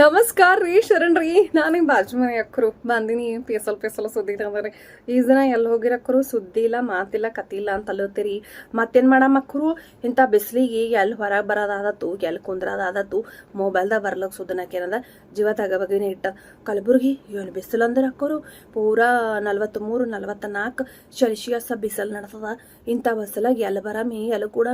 ನಮಸ್ಕಾರ ರೀ, ಶರಣ್ ರೀ. ನಾನು ಬಾಜು ಮನೆ ಅಕ್ಕರು. ಬಂದಿನಿ, ಪೇಸಲ್ ಪೇಸಲ್ ಸುದ್ದಿ ತಂದ್ರಿ ಈ ದಿನ ಎಲ್ಲಿ ಹೋಗಿರಕ್ಕರು ಸುದ್ದಿ ಇಲ್ಲ, ಮಾತಿಲ್ಲ ಕತಿಲ್ಲ ಅಂತ ಅಲ್ಲತ್ತೀರಿ. ಮತ್ತೇನು ಮಾಡಮ್ಮ ಅಕ್ಕರು? ಇಂಥ ಬಿಸಿಲಿಗೆ ಎಲ್ಲಿ ಹೊರಗೆ ಬರೋದಾದತ್ತು ಎಲ್ಲಿ ಕುಂದ್ರದಾದತ್ತು ಮೊಬೈಲ್ದಾಗ ಬರ್ಲಕ್ ಸುದ್ದನಕೇನದ ಜೀವ ತಗಬಗಿನ ಇಟ್ಟ ಕಲಬುರ್ಗಿ ಏನು ಬಿಸಿಲು ಅಂದ್ರೆ ಅಕ್ಕರು? ಪೂರಾ ನಲ್ವತ್ತ್ಮೂರು ನಲ್ವತ್ತ ನಾಲ್ಕು ಸೆಲ್ಸಿಯಸ್ ಬಿಸಿಲು ನಡ್ತದ ಇಂಥ ಬಿಸಿಲಾಗ ಎಲ್ಲಿ ಬರಮಿ ಎಲ್ಲಿ ಕೂಡ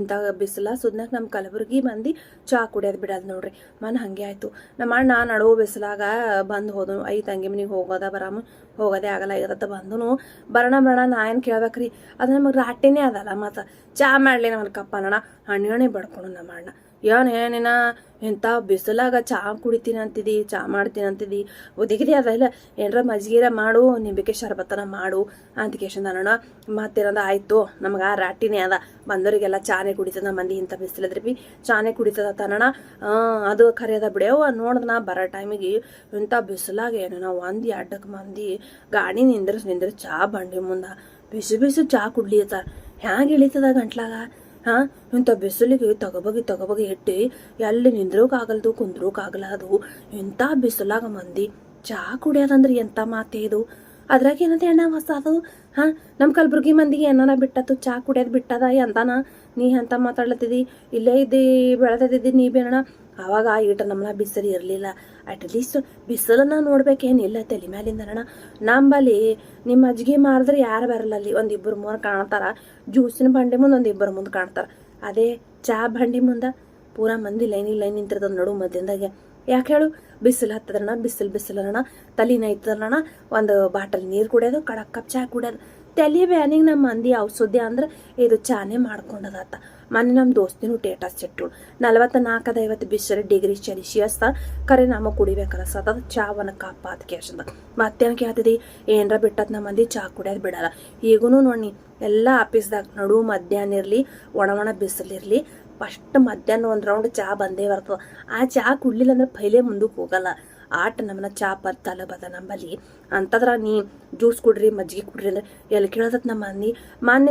ಇಂಥ ಬಿಸಿಲ ಸುದ್ನಾಗ ನಮ್ಮ ಕಲಬುರ್ಗಿ ಮಂದಿ ಚಾ ಕುಡಿಯೋದು ಬಿಡೋದು ನೋಡ್ರಿ. ಮನ್ ಹಂಗೆ ಆಯ್ತು. ನಮ್ಮ ಅಣ್ಣ ನಡುವು ಬಿಸಿಲಾಗ ಬಂದು ಹೋದನು. ಐ ತಂಗಿ ಮನಿಗೆ ಹೋಗೋದ ಬರಾಮ? ಹೋಗೋದೇ ಆಗಲ್ಲ, ಇರತ್ತ ಬಂದನು. ಬರೋಣ ಬರೋಣ, ನಾ ಏನು ಕೇಳ್ಬೇಕ್ರಿ? ಅದು ನಮಗೆ ರಾಟಿನೇ ಅದಲ್ಲ ಮತ್ತು. ಚಾ ಮಾಡಲಿ ನಮ್ಮ ಕಪ್ಪ ಅಣ್ಣ ಹಣ್ಣೆ ಬಡ್ಕೊಂಡು ನಮ್ಮ ಅಣ್ಣ. ಏನು ಏನಿನ ಇಂಥ ಬಿಸಿಲಾಗ ಚಾ ಕುಡಿತೀನಿ ಅಂತಿದಿ ಚಹಾ ಮಾಡ್ತೀನಿ ಅಂತಿದ್ದಿ ಒದಗಿರಿ ಅದಲ್ಲ ಏನರ ಮಜ್ಗೀರ ಮಾಡು ನಿಂಬಿಕೆ ಶರ್ಬತ್ತನ ಮಾಡು ಅಂತ ಕೇಶನ್ ಅನ್ನೋಣ ಮತ್ತೇನದ ಆಯ್ತು, ನಮ್ಗೆ ಆ ರಾಟಿನೇ ಅದ. ಬಂದವರಿಗೆಲ್ಲ ಚಾನೆ ಕುಡಿತದ, ಮಂದಿ ಇಂಥ ಬಿಸಿಲದ್ರಿ ಬಿ ಚಾನೆ ಕುಡಿತದ ತನಣ ಅದು ಕರೆಯದ ಬಿಡ್ಯವ ನೋಡ್ದ ನಾ ಬರೋ ಟೈಮಿಗೆ ಇಂಥ ಬಿಸಿಲಾಗ ಏನೋ ಒಂದು ಎರಡಕ್ಕೆ ಮಂದಿ ಗಾಡಿ ನಿಂದ್ರಸ್ ನಿಂದ್ರ ಚಾ ಬಂಡಿ ಮುಂದೆ ಬಿಸಿ ಬಿಸಿ ಚಾ ಕುಡ್ಲಿತ್ತಾರ ಹ್ಯಾಂಗೆ ಇಳಿತದ ಗಂಟ್ಲಾಗ? ಹಾ? ಇಂಥ ಬಿಸಿಲಿಗೆ ತಗೋಬಗಿ ತಗೋಬಗಿ ಇಟ್ಟು ಎಲ್ಲಿ ನಿಂದ್ರೋಕಾಗಲ್ದು ಕುಂದ್ರೋಕಾಗಲ್ಲ ಅದು. ಇಂಥ ಬಿಸಿಲಾಗ ಮಂದಿ ಚಾ ಕುಡಿಯೋದಂದ್ರೆ ಎಂಥ ಮಾತೇ ಇದು? ಅದ್ರಾಗ ಏನದ ಎಣ್ಣ ಹೊಸದು ಹಾ? ನಮ್ಮ ಕಲಬುರ್ಗಿ ಮಂದಿಗೆ ಏನಾರ ಬಿಟ್ಟತ್ತು ಚಾ ಕುಡಿಯೋದು ಬಿಟ್ಟದ ಎಂತಾನ? ನೀ ಎಂತ ಮಾತಾಡ್ಲತ್ತಿದ್ದಿ ಇಲ್ಲೇ ಇದ್ದಿ ಬೆಳೆದಿದ್ದಿ ನೀ ಬೇಡ ಆವಾಗ ಈಟ ನಮ್ಮನ್ನ ಬಿಸಿಲು ಇರಲಿಲ್ಲ. ಅಟ್ಲೀಸ್ಟ್ ಬಿಸಿಲನ್ನ ನೋಡ್ಬೇಕೇನಿಲ್ಲ ತಲೆ ಮ್ಯಾಲಿಂದ ಅಣ್ಣ. ನಂಬಲ್ಲಿ ನಿಮ್ಮ ಅಜ್ಜಿಗೆ ಮಾರಿದ್ರೆ ಯಾರು ಬರಲ್ಲ ಅಲ್ಲಿ? ಒಂದು ಇಬ್ಬರು ಮೂರು ಕಾಣ್ತಾರ. ಜ್ಯೂಸಿನ ಬಂಡಿ ಮುಂದೆ ಒಂದು ಇಬ್ಬರು ಮುಂದೆ ಕಾಣ್ತಾರ. ಅದೇ ಚಹಾ ಬಂಡಿ ಮುಂದೆ ಪೂರ ಮಂದಿ ಲೈನಿ ಲೈನ್ ನಿಂತಿರ್ತದ ನಡು ಮಧ್ಯದಾಗೆ ಯಾಕೆ ಹೇಳು? ಬಿಸಿಲು ಹತ್ತದ್ರಣ ಬಿಸಿಲು ಬಿಸಿಲಣ್ಣ ತಲೆ ನೈತದಣ್ಣ ಒಂದು ಬಾಟಲ್ ನೀರು ಕುಡಿಯೋದು, ಕಡಕ್ ಕಪ್ ಚಹಾ ಕುಡಿಯೋದು. ತಲೆ ಬ್ಯಾನಿಗೆ ನಮ್ಮ ಮಂದಿ ಔಷಧಿ ಅಂದ್ರೆ ಇದು ಚಾನೆ ಮಾಡ್ಕೊಂಡದಾತ. ಮೊನ್ನೆ ನಮ್ಮ ದೋಸ್ತಿನೂ ಟೇಟಸ್ ಸಿಟ್ಟು ನಲವತ್ತ ನಾಲ್ಕದ ಐವತ್ತು ಬಿಸಿಲು ಡಿಗ್ರಿ ಸೆಲ್ಸಿಯಸ್ ಕರೆ ನಮ್ಮ ಕುಡಿಬೇಕಲ್ಲ ಸತದ ಚಾವನ್ನು ಕಪ್ಪ ಅದು ಕೇಳ್ಸದ ಮತ್ತೇನು ಕೇಳ್ತಿದಿ? ಏನರ ಬಿಟ್ಟದ್ ನಮ್ಮ ಮಂದಿ ಚಾ ಕುಡಿಯೋದು ಬಿಡಲ್ಲ. ಈಗೂ ನೋಡಿ ಎಲ್ಲ ಆಫೀಸ್ದಾಗ ನಡು ಮಧ್ಯಾಹ್ನ ಇರಲಿ, ಒಣ ಒಣ ಬಿಸಿಲಿರಲಿ ಫಸ್ಟ್ ಮಧ್ಯಾಹ್ನ ಒಂದು ರೌಂಡ್ ಚಾ ಬಂದೇ ಬರ್ತದೆ. ಆ ಚಾ ಕುಡ್ಲಿಲ್ಲ ಅಂದ್ರೆ ಪೈಲೆ ಮುಂದಕ್ಕೆ ಹೋಗಲ್ಲ. ಆಟ ನಮ್ಮನ್ನ ಚಾ ಬರ್ತಲ್ಲ ಬದ ನಂಬಲ್ಲಿ ಅಂತದ್ರ ನೀ ಜ್ಯೂಸ್ ಕುಡ್ರಿ, ಮಜ್ಜಿಗೆ ಕುಡ್ರಿ ಅಂದ್ರೆ ಎಲ್ಲಿ ಕೇಳದತ್ ನಮ್ಮ ಮಂದಿ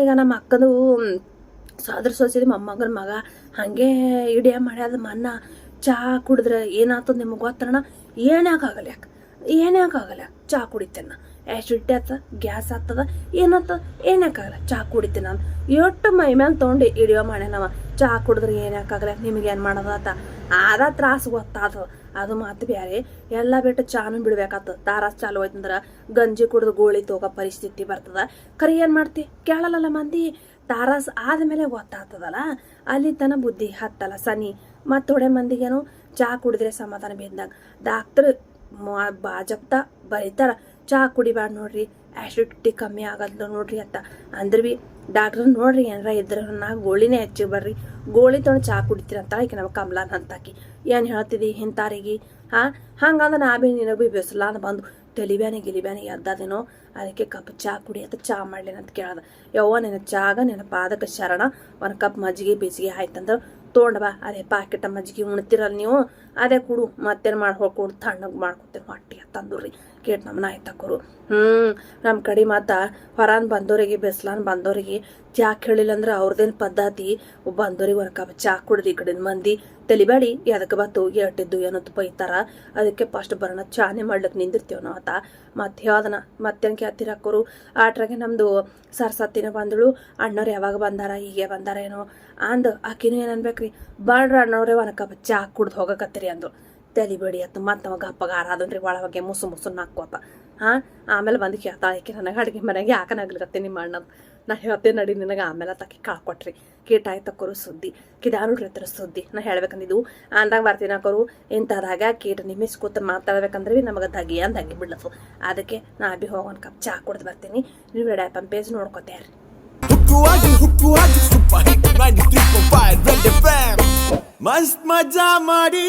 ಈಗ ನಮ್ಮ ಅಕ್ಕದು ಸಾದ್ರ ಸೋಸಿದ ಮೊಮ್ಮಗನ ಮಗ ಹಂಗೆ ಇಡಿಯ ಮಾಡ್ಯಾದ ಮನ್ನ ಚಾ ಕುಡಿದ್ರೆ ಏನಾಗ್ತದ ನಿಮಗೆ ಗೊತ್ತಣ್ಣ ಏನಾಗಲ್ಲ ಯಾಕೆ ಏನಾಗಲ್ಲ ಚಾ ಕುಡಿತೇನೆ? ಆ್ಯಸಿಡ್ ಆತ ಗ್ಯಾಸ್ ಆಗ್ತದ ಏನಾಗ್ತದ ಏನಾಕಾಗಲ್ಲ ಚಾ ಕುಡಿತೀನಿ ನಾನು. ಎಷ್ಟು ಮೈ ಮೇಲೆ ತೊಗೊಂಡು ಹಿಡಿಯೋ ಮಾಡ್ಯಾನವ ಚಾ ಕುಡಿದ್ರೆ ಏನಾಕಾಗಲ್ಲ ನಿಮಗೆ ಏನು ಮಾಡೋದಾತ ಆದ ತ್ರಾಸ ಗೊತ್ತಾದ. ಅದು ಮಾತು ಬ್ಯಾರೆ. ಎಲ್ಲ ಬಿಟ್ಟು ಚಾನು ಬಿಡ್ಬೇಕಾತ. ತಾರಾಸ್ ಚಾಲು ಹೋಯ್ತಂದ್ರೆ ಗಂಜಿ ಕುಡಿದು ಗೋಳಿ ತೋಗ ಪರಿಸ್ಥಿತಿ ಬರ್ತದ. ಕರಿ ಏನು ಮಾಡ್ತಿ? ಕೇಳಲ್ಲಲ್ಲ ಮಂದಿ. ತಾರಾಸ್ ಆದಮೇಲೆ ಗೊತ್ತಾಗ್ತದಲ್ಲ ಅಲ್ಲಿ ತನ ಬುದ್ಧಿ ಹತ್ತಲ್ಲ ಸನಿ. ಮತ್ತು ಥೋಡೆ ಮಂದಿಗೇನು? ಚಾ ಕುಡಿದ್ರೆ ಸಮಾಧಾನ ಬಿದ್ದಾಗ ಡಾಕ್ಟ್ರ್ ಬಾಜಪ್ತ ಬರೀತಾರ. ಚಾ ಕುಡಿಬಾರ್ದು ನೋಡ್ರಿ ಆ್ಯಸಿಡಿಟಿ ಕಮ್ಮಿ ಆಗಲ್ಲ ನೋಡ್ರಿ ಅಂತ. ಅಂದ್ರೆ ಬಿ ಡಾಕ್ಟ್ರ್ ನೋಡ್ರಿ ಏನಾರ ಇದ್ರ ನಾ ಗೋಳಿನೇ ಹೆಚ್ಚಿ ಬರ್ರಿ. ಗೋಳಿ ತೊಗೊಂಡು ಚಾ ಕುಡಿತೀರಿ ಅಂತ ಈಕೆ ನಮ್ಮ ಕಮಲಾನ ಅಂತಾಕಿ ಏನು ಹೇಳ್ತಿದಿ ಹಿಂತಾರಿಗೆ? ಹಾಂ? ಹಂಗಂದ್ರೆ ನಾ ಬಿ ನಿನಗೆ ಬಿ ಬೆಸಲಾನ ಬಂದು ತೆಲಿಬ್ಯಾನೆ ಗಿಲಿಬ್ಯಾನೆ ಎದ್ದದೇನೋ, ಅದಕ್ಕೆ ಕಪ್ ಚಹಾ ಕುಡಿ ಅಂತ ಚಹಾ ಮಾಡ್ಲೇನ ಅಂತ ಕೇಳ್ದ. ಯವ್ವ ನಿನ್ನ ಚಾಗ ನಿನ್ನ ಪಾದಕ ಶರಣ, ಒಂದು ಕಪ್ ಮಜ್ಜಿಗೆ ಬೀಜಿಗೆ ಆಯ್ತಂದ್ರೆ ತೊಗೊಂಡು ಬಾ. ಅದೇ ಪಾಕೆಟ್ ಮಜ್ಜಿಗೆ ಉಣ್ತಿರಲ್ಲ ನೀವು? ಅದೇ ಕುಡು, ಮತ್ತೇನು ಮಾಡಿ ಹೊಡ್ಕೊಂಡು ತಣ್ಣಗೆ ಮಾಡ್ಕೊತೀನಿ ಹೊಟ್ಟಿ. ತಂದುರಿ. ಕೇಟ್ ನಮ್ಮನ್ನ ಆಯ್ತಕ್ಕೋರು ಹ್ಞೂ ನಮ್ಮ ಕಡೆ ಮಾತ ಹೊರಾನ್ ಬಂದೋರಿಗೆ, ಬೆಸ್ಲಾನ್ ಬಂದೋರಿಗೆ ಚಾ ಕೇಳಿಲ್ಲ ಅಂದ್ರೆ ಅವ್ರದ್ದೇನು ಪದ್ಧತಿ? ಬಂದೋರಿಗೆ ಒಂದು ಕಪ್ ಚಾ ಕುಡ್ದು ಈ ಕಡೆನ ಮಂದಿ ತಲಿಬೇಡಿ ಅದಕ್ಕೆ ಬತ್ತು ಅಟ್ಟಿದ್ದು ಏನಂತ ಬೈತಾರ? ಅದಕ್ಕೆ ಫಸ್ಟ್ ಬರೋಣ, ಚಾನೆ ಮಾಡ್ಲಿಕ್ಕೆ ನಿಂದಿರ್ತೇವೆ ನಾವು ಆತ. ಮತ್ತೆ ಹೇಳ್ದನ ಮತ್ತೇನು ಕೇಳ್ತೀರ ಹಾಕೋರು ಆಟ್ರಾಗೆ ನಮ್ಮದು ಸರ್ಸತ್ತಿನ ಬಂದಳು. ಅಣ್ಣವ್ರು ಯಾವಾಗ ಬಂದಾರ, ಹೀಗೆ ಬಂದಾರ ಏನೋ ಅಂದು, ಆಕಿನೂ ಏನು ಅನ್ಬೇಕ್ರಿ ಬಾಡ್ರ ಅಣ್ಣವ್ರೆ ಒಂದು ಕಪ್ ಚಾ ಕುಡ್ದು ಹೋಗಕತ್ತೀರಿ ಅಂದು ತಲಿಬೇಡಿ ಅತ್ತ ಮತ್ತೆ ಅವಾಗ ಪಗಾರ ಅದನ್ರಿ ಒಳ ಬಗ್ಗೆ ಮುಸು ಮುಸು ನಾಕೋತ ಹಾಂ, ಆಮೇಲೆ ಬಂದು ಕೇಳ್ತಾಳೆ ನನಗೆ ಅಡುಗೆ ಮನೆಗೆ ಯಾಕನಾಗ್ಲಿಕತ್ತೆ ನಿಮ್ಮ ಅಣ್ಣದ? ನಾ ಹೇಳ್ತೇನೆ ನಡಿ, ನಿನಗೆ ಆಮೇಲೆ ತಾಕಿ ಕಾಳ್ಕೊಟ್ರಿ ಕೀಟ ಆಯ್ತಕ್ಕೋರು ಸುದ್ದಿ. ಕಿದಾರು ರೈತರ ಸುದ್ದಿ. ನಾ ಹೇಳ್ಬೇಕಂದಿದ್ದು ಅಂದಾಗ ಬರ್ತೀನಿ ಹಾಕೋರು ಇಂಥದಾಗ ಕೀಟ ನಿಮಿಸ್ ಕೂತ ಮಾತಾಡ್ಬೇಕಂದ್ರೆ ಬಿ ನಮಗೆ ದಗಿ ಅಂದಂಗೆ ಬಿಡ್ಲತ್ತು ಅದಕ್ಕೆ ನಾ ಬಿ ಒಂದು ಕಪ್ ಚಾ ಕುಡ್ದು ಬರ್ತೀನಿ. ನೀವು ರೆಡಿ ಆಯ್ತು ಪೇಜ್ ನೋಡ್ಕೊತೇರಿ ಹುಕ್ಕುವಾಗಿ ಹುಕ್ಕುವಾಗಿ ಸೂಪರ್ ಹಿಟ್ 93.5 ರೆಡ್ ಎಫ್ಎಂ ಮಸ್ತ್ ಮಜಾ ಮಾಡಿ.